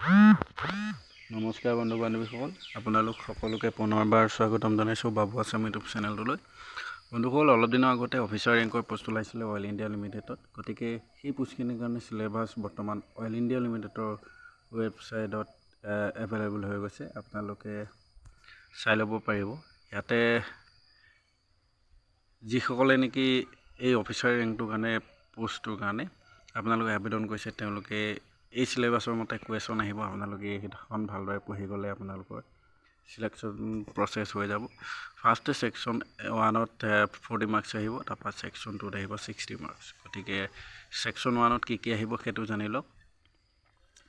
নমস্কাৰ বন্ধু বান্ধৱীসকল আপোনালোক সকলোকে পুনৰবাৰ স্বাগতম জনাইছোঁ বাবু আছাম ইউটিউব চেনেলটোলৈ। বন্ধুসকল অলপ দিনৰ আগতে অফিচাৰ ৰেংকৰ পোষ্ট ওলাইছিলে অইল ইণ্ডিয়া লিমিটেডত, গতিকে সেই পোষ্টখিনিৰ কাৰণে চিলেবাছ বৰ্তমান অইল ইণ্ডিয়া লিমিটেডৰ ৱেবছাইটত এভেইলেবল হৈ গৈছে, আপোনালোকে চাই ল'ব পাৰিব। ইয়াতে যিসকলে নেকি এই অফিচাৰ ৰেংকটোৰ কাৰণে, পোষ্টটোৰ কাৰণে আপোনালোকে আবেদন কৰিছে, তেওঁলোকে এই চিলেবাছৰ মতে কুৱেশ্যন আহিব আপোনালোকে সেইখন ভালদৰে পঢ়ি গ'লে আপোনালোকৰ চিলেকশ্যন প্ৰচেছ হৈ যাব। ফাৰ্ষ্ট ছেকশ্যন ওৱানত ফৰ্টি মাৰ্কছ আহিব তাৰপৰা ছেকশ্যন টুত আহিব ছিক্সটি মাৰ্কছ গতিকে ছেকশ্যন ওৱানত কি কি আহিব সেইটো জানি লওক।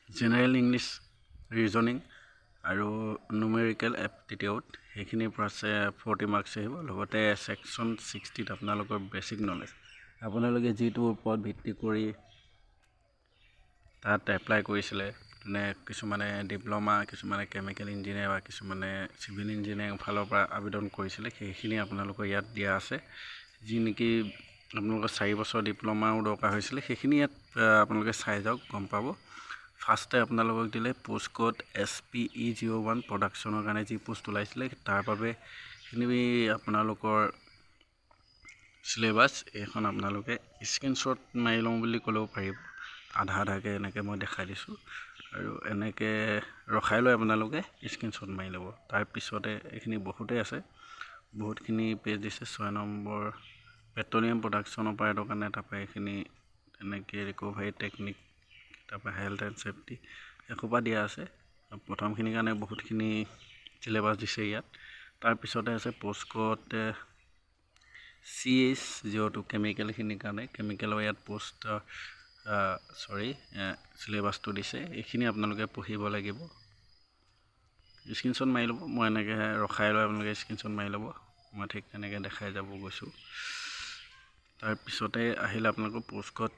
জেনেৰেল ইংলিছ ৰিজনিং আৰু নুমেৰিকেল এপটিটিউড সেইখিনিৰ পৰা ফৰ্টি মাৰ্কছ আহিব। লগতে ছেকশ্যন ছিক্সটিত আপোনালোকৰ বেচিক নলেজ আপোনালোকে যিটোৰ ওপৰত ভিত্তি কৰি তাত এপ্লাই কৰিছিলে যেনে কিছুমানে ডিপ্ল'মা কিছুমানে কেমিকেল ইঞ্জিনিয়াৰ বা কিছুমানে চিভিল ইঞ্জিনিয়াৰিং ফালৰ পৰা আবেদন কৰিছিলে, সেইখিনি আপোনালোকৰ ইয়াত দিয়া আছে। যি নেকি আপোনালোকৰ চাৰি বছৰ ডিপ্ল'মাও দৰকাৰ হৈছিলে, সেইখিনি ইয়াত আপোনালোকে চাই যাওক, গম পাব। ফাৰ্ষ্টে আপোনালোকক দিলে post code S P E zero' one প্ৰডাকশ্যনৰ কাৰণে যি পোষ্ট ওলাইছিলে, তাৰ বাবে সেইখিনি আপোনালোকৰ চিলেবাছ এইখন আপোনালোকে স্ক্ৰীনশ্বট মাৰি লওঁ বুলি ক'লেও পাৰিব। আধা আধাকৈ এনেকৈ মই দেখাই দিছোঁ। আৰু এনেকৈ ৰখাই লৈ আপোনালোকে স্ক্ৰীনশ্বট মাৰি ল'ব। তাৰপিছতে এইখিনি বহুতেই আছে। বহুতখিনি পেজ দিছে ছয় নম্বৰ পেট্ৰলিয়াম প্ৰডাকশ্যনৰ পৰা এইটো কাৰণে তাৰপৰা এইখিনি তেনেকৈ ৰিকভাৰী টেকনিক তাৰপৰা হেল্থ এণ্ড ছেফটি এসোপা দিয়া আছে। প্ৰথমখিনিৰ কাৰণে বহুতখিনি চিলেবাছ দিছে ইয়াত। তাৰপিছতে আছে post code C H zero' two কেমিকেলখিনিৰ কাৰণে। কেমিকেলৰ ইয়াত পষ্ট চৰি চিলেবাছটো দিছে। এইখিনি আপোনালোকে পঢ়িব লাগিব। স্ক্ৰীনশ্বট মাৰি ল'ব। মই এনেকৈ ৰখাই লৈ আপোনালোকে স্ক্ৰীনশ্বট মাৰি ল'ব। মই ঠিক তেনেকৈ দেখাই যাব গৈছোঁ। তাৰপিছতে আহিলে আপোনালোকৰ post code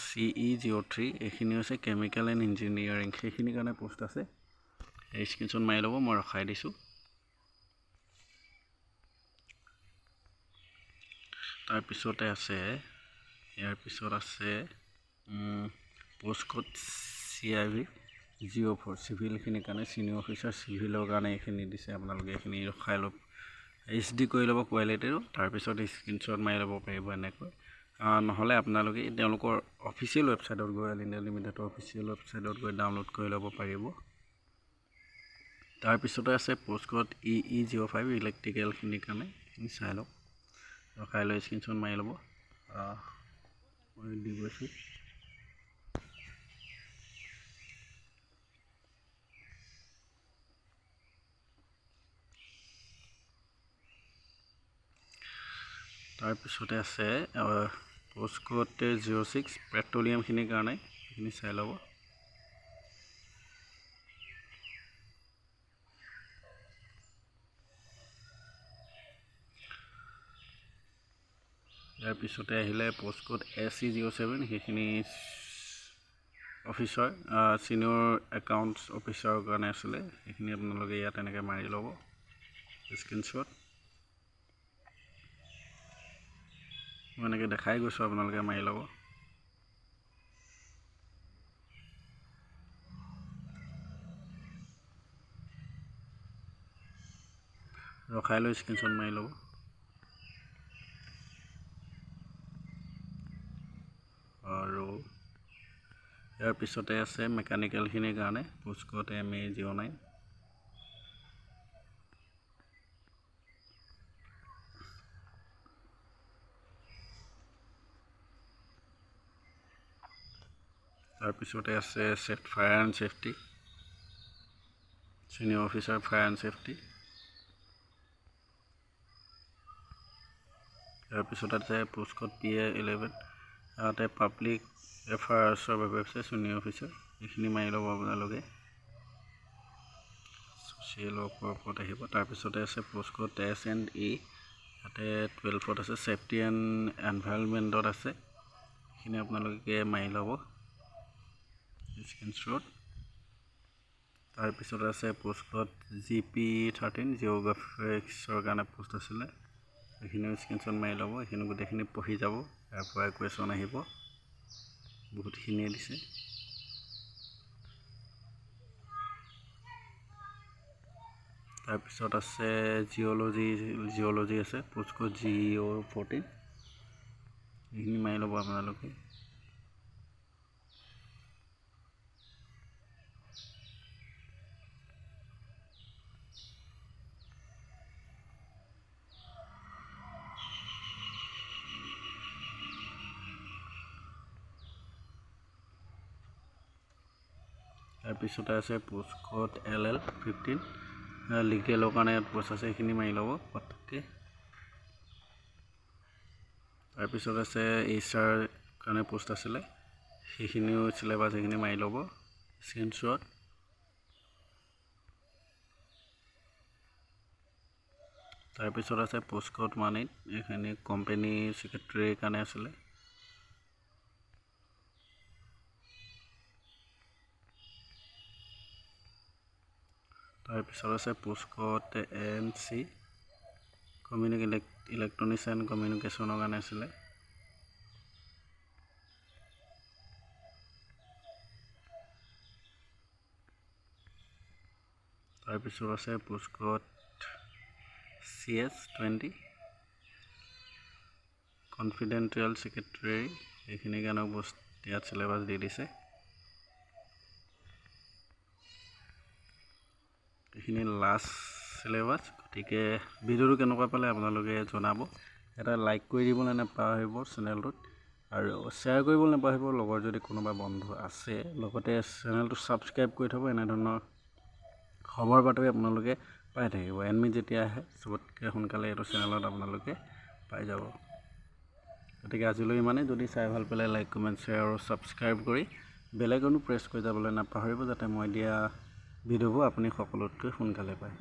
C E zero' three এইখিনি হৈছে কেমিকেল এণ্ড ইঞ্জিনিয়াৰিং সেইখিনিৰ কাৰণে পোষ্ট আছে। সেই স্ক্ৰীনশ্বট মাৰি ল'ব মই ৰখাই দিছোঁ। তাৰপিছতে আছে ইয়াৰ পিছত আছে post code C I V zero' four চিভিলখিনিৰ কাৰণে চিনিয়ৰ অফিচাৰ চিভিলৰ কাৰণে এইখিনি দিছে আপোনালোকে এইখিনি ৰখাই ল'ব এইচ ডি কৰি ল'ব কোৱালিটিটো তাৰপিছত স্ক্ৰীনশ্বট মাৰি ল'ব পাৰিব এনেকৈ। নহ'লে আপোনালোকে তেওঁলোকৰ অফিচিয়েল ৱেবছাইটত গৈ অইল ইণ্ডিয়া লিমিটেডৰ অফিচিয়েল ৱেবছাইটত গৈ ডাউনলোড কৰি ল'ব পাৰিব। তাৰপিছতে আছে পোষ্টক'ড ই ই জিৰ' ফাইভ ইলেক্ট্ৰিকেলখিনিৰ কাৰণে এইখিনি চাই লওক। ৰখাই লৈ স্ক্ৰীনশ্বট মাৰি ল'ব। মই দি গৈছোঁ। তাৰপিছতে আছে পোষ্টক'ড জিৰ' ছিক্স পেট্ৰলিয়ামখিনিৰ কাৰণে সেইখিনি চাই ল'ব। ইয়াৰ পিছতে আহিলে post code A C zero' seven সেইখিনি অফিচাৰ ছিনিয়ৰ একাউণ্টছ অফিচাৰৰ কাৰণে আছিলে সেইখিনি আপোনালোকে ইয়াত এনেকৈ মাৰি ল'ব। স্ক্ৰীনশ্বট মই এনেকৈ দেখাই গৈছোঁ আপোনালোকে মাৰি ল'ব। ৰখাই লৈ স্ক্ৰীনশ্বট মাৰি ল'ব। আৰু ইয়াৰ পিছতে আছে মেকানিকেলখিনিৰ কাৰণে post code M A zero' nine তাৰপিছতে আছে safe fire and safety senior officer fire and safety তাৰপিছত আছে post code P A eleven ইয়াতে পাব্লিক এফেয়াৰ্ছৰ বাবে আছে ছিনিয়ৰ অফিচাৰ এইখিনি মাৰি ল'ব আপোনালোকে। ছ'চিয়েল ৱৰ্কৰ ওপৰত আহিব তাৰপিছতে আছে পোষ্টকড এছ এণ্ড ই ইয়াতে টুৱেলভত আছে ছেফটি এণ্ড এনভাইৰনমেণ্টত আছে এইখিনি আপোনালোকে মাৰি ল'ব। স্ক্ৰীণশ্ব'ট তাৰপিছত আছে পোষ্টত জি পি থাৰ্টিন জিঅ'গ্ৰাফিক্সৰ কাৰণে পোষ্ট আছিলে। সেইখিনিও স্ক্ৰীণশ্বট মাৰি ল'ব সেইখিনি গোটেইখিনি পঢ়ি যাব ইয়াৰ ইয়াৰপৰা কুৱেশ্যন আহিব। বহুতখিনিয়ে দিছে। তাৰপিছত আছে জিঅ'লজি জিঅ'লজি আছে পোষ্ট জিঅ' ফৰ্টিন এইখিনি মাৰি ল'ব আপোনালোকে। তাৰপিছতে আছে post code L L fifteen লিগেলৰ কাৰণে ইয়াত প'ষ্ট আছে সেইখিনি মাৰি ল'ব পটককৈ। তাৰপিছত আছে এইচ আৰ কাৰণে প'ষ্ট আছিলে সেইখিনিও চিলেবাছ সেইখিনি মাৰি ল'ব স্ক্ৰীনশ্বট তাৰপিছত আছে পোষ্টক'ড মানিত এইখিনি কোম্পেনী ছেক্ৰেটেৰীৰ কাৰণে আছিলে। তাৰপিছত আছে পোষ্টক'ড এন চি কমিউনিক ইলেক্ট্ৰনিক্স এণ্ড কমিউনিকেশ্যনৰ কাৰণে আছিলে। তাৰপিছত আছে post code C S twenty confidential secretary এইখিনিৰ কাৰণেও পোষ্ট ইয়াত চিলেবাছ দি দিছে। এইখিনি লাষ্ট চিলেবাছ গতিকে ভিডিঅ'টো কেনেকুৱা পালে আপোনালোকে জনাব। এটা লাইক কৰি দিবলৈ নাপাহৰিব চেনেলটোত আৰু শ্বেয়াৰ কৰিবলৈ নাপাহৰিব লগৰ যদি কোনোবা বন্ধু আছে, লগতে চেনেলটো ছাবস্ক্ৰাইব কৰি থ'ব, এনেধৰণৰ খবৰ বাতৰি আপোনালোকে পাই থাকিব। এনমি যেতিয়া আহে, চবতকৈ সোনকালে এইটো চেনেলত আপোনালোকে পাই যাব। গতিকে আজিলৈ ইমানেই। যদি চাই ভালো পালে লাইক কমেণ্ট শ্বেয়াৰ আৰু ছাবস্ক্ৰাইব কৰি বেলেগনো প্ৰেছ কৰি যাবলৈ নাপাহৰিব, যাতে মই দিয়া ভিডিঅ'বোৰ আপুনি সকলোতকৈ সোনকালে পায়।